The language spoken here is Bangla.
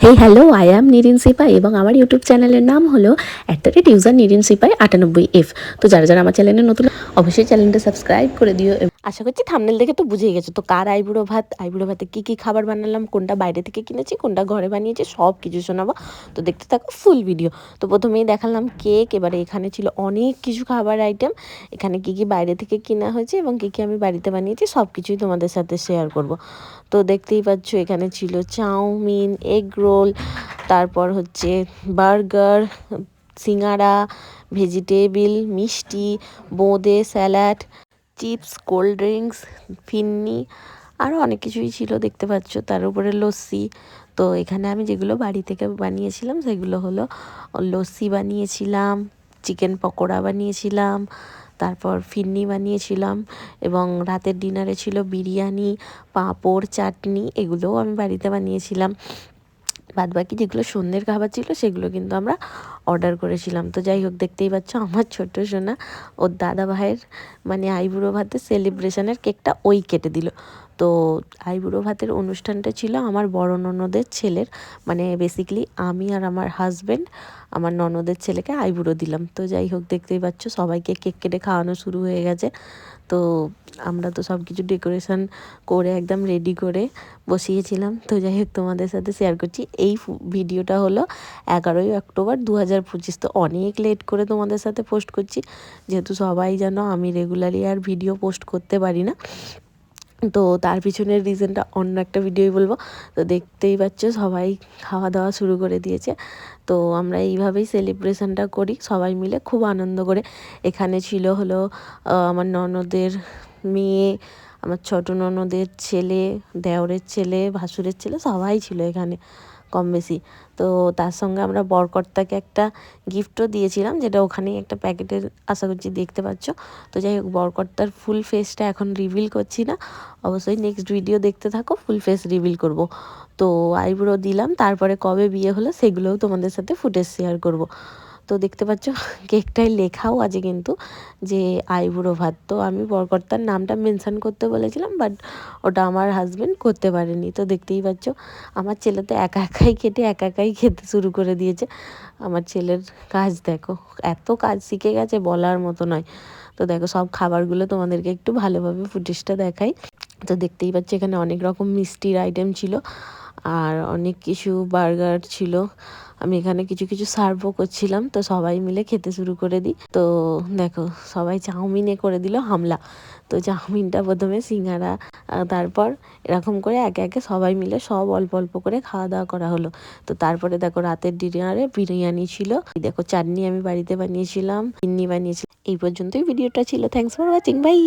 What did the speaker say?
হেই হ্যালো আই অ্যাম নিরিন সিপাই এবং আমার ইউটিউব চ্যানেলের নাম হলো at the rate user Nirin Sipai আটানব্বই এফ তো যারা যারা আমার চ্যানেলে নতুন, অবশ্যই চ্যানেলটা সাবস্ক্রাইব করে দিও এবং আশা করছি থামনেল দেখে তো বুঝেই গেছো। তো কার আইবুড়ো ভাত? আইবুড়ো ভাতে কী কী খাবার বানালাম? কোনটা বাইরে থেকে কিনেছি? কোনটা ঘরে বানিয়েছি? সব কিছু শোনাবো। তো দেখতে থাকো ফুল ভিডিও তো প্রথমেই দেখালাম কেক এবারে এখানে ছিল অনেক কিছু খাবার আইটেম এখানে কী কী বাইরে থেকে কেনা হয়েছে এবং কী কী আমি বাড়িতে বানিয়েছি সব কিছুই তোমাদের সাথে শেয়ার করব। তো দেখতেই পাচ্ছ এখানে ছিল চাউমিন এগ রোল তারপর হচ্ছে বার্গার সিঙ্গারা ভেজিটেবিল মিষ্টি, বোঁদে স্যালাড চিপস, কোল্ড ড্রিঙ্কস, ফিন্নি আরও অনেক কিছুই ছিল দেখতে পাচ্ছ। তার উপরে লস্যি। তো এখানে আমি যেগুলো বাড়ি থেকে বানিয়েছিলাম, সেগুলো হলো লস্যি বানিয়েছিলাম, চিকেন পকোড়া বানিয়েছিলাম, তারপর ফিন্নি বানিয়েছিলাম এবং রাতের ডিনারে ছিল বিরিয়ানি, পাঁপড়, চাটনি, এগুলোও আমি বাড়িতে বানিয়েছিলাম। বাদ বাকি যেগুলো সন্ধ্যের খাবার ছিল, সেগুলো কিন্তু আমরা অর্ডার করেছিলাম। তো যাই হোক, দেখতেই পাচ্ছ আমার ছোট সোনা, ওর দাদা ভাইয়ের মানে আইবুড়ো ভাতের সেলিব্রেশনের কেকটা ওই কেটে দিল। তো আইবুড়ো ভাতের অনুষ্ঠানটা ছিল আমার বড় ননদের ছেলের। মানে বেসিক্যালি আমি আর আমার হাজব্যান্ড আমার ননদের ছেলেকে আইবুড়ো দিলাম। তো যাই হোক, দেখতেই পাচ্ছ সবাইকে কেক কেটে খাওয়ানো শুরু হয়ে গেছে। তো আমরা তো সব কিছু ডেকোরেশন করে একদম রেডি করে বসিয়েছিলাম। তো যাই হোক, তোমাদের সাথে শেয়ার করছি। এই ভিডিওটা হলো এগারোই অক্টোবর দু হাজার পঁচিশ। তো অনেক লেট করে তোমাদের সাথে পোস্ট করছি। যেহেতু সবাই জানো আমি রেগুলারলি আর ভিডিও পোস্ট করতে পারি না। তো তার পিছনের রিজনটা অন্য একটা ভিডিওই বলব। তো দেখতেই পাচ্ছ, সবাই খাওয়া দাওয়া শুরু করে দিয়েছে। তো আমরা এইভাবেই সেলিব্রেশনটা করি, সবাই মিলে খুব আনন্দ করে। এখানে ছিল হলো আমার ননদের মেয়ে আমার ছোট ননদের ছেলে, দেওরের ছেলে, ভাসুরের ছেলে সবাই ছিল এখানে কম বেশি। তো তার সঙ্গে আমরা বরকর্তাকে একটা গিফটও দিয়েছিলাম, যেটা ওখানেই একটা প্যাকেটের আশা করছি দেখতে পাচ্ছ। তো যাই হোক, বরকর্তার ফুল ফেসটা এখন রিভিল করছি না। অবশ্যই নেক্সট ভিডিও দেখতে থাকো, ফুল ফেস রিভিল করব। তো আইব্রো দিলাম, তারপরে কবে বিয়ে হলো সেগুলোও তোমাদের সাথে ফুটেজ শেয়ার করব। তো দেখতে পাচ্ছ, কেকটায় লেখাও আছে কিন্তু যে আইবুড়ো ভাত। তো আমি বরকর্তার নামটা মেনশান করতে বলেছিলাম, বাট ওটা আমার হাজব্যান্ড করতে পারেনি। তো দেখতেই পাচ্ছ, আমার ছেলে তো একা একাই কেটে একা একাই খেতে শুরু করে দিয়েছে। আমার ছেলের কাজ দেখো, এত কাজ শিখে গেছে বলার মতো নয়। তো দেখো, সব খাবারগুলো তোমাদেরকে একটু ভালোভাবে ফুটেজটা দেখাই। তো দেখতেই পাচ্ছি, এখানে অনেক রকম মিষ্টির আইটেম ছিল। আর অনেক কিছু বার্গার ছিল। আমি এখানে কিছু কিছু সার্ভও করছিলাম। তো সবাই মিলে খেতে শুরু করে দিই। তো দেখো, সবাই চাউমিনে করে দিল হামলা। তো চাউমিনটা প্রথমে সিঙ্গারা তারপর এরকম করে একে একে সবাই মিলে সব অল্প অল্প করে খাওয়া দাওয়া করা হলো। তো তারপরে দেখো, রাতের ডিনারে বিরিয়ানি ছিল। দেখো, চাটনি আমি বাড়িতে বানিয়েছিলাম, চিন্নি বানিয়েছিলাম। এই পর্যন্তই ভিডিওটা ছিল। Thanks for watching by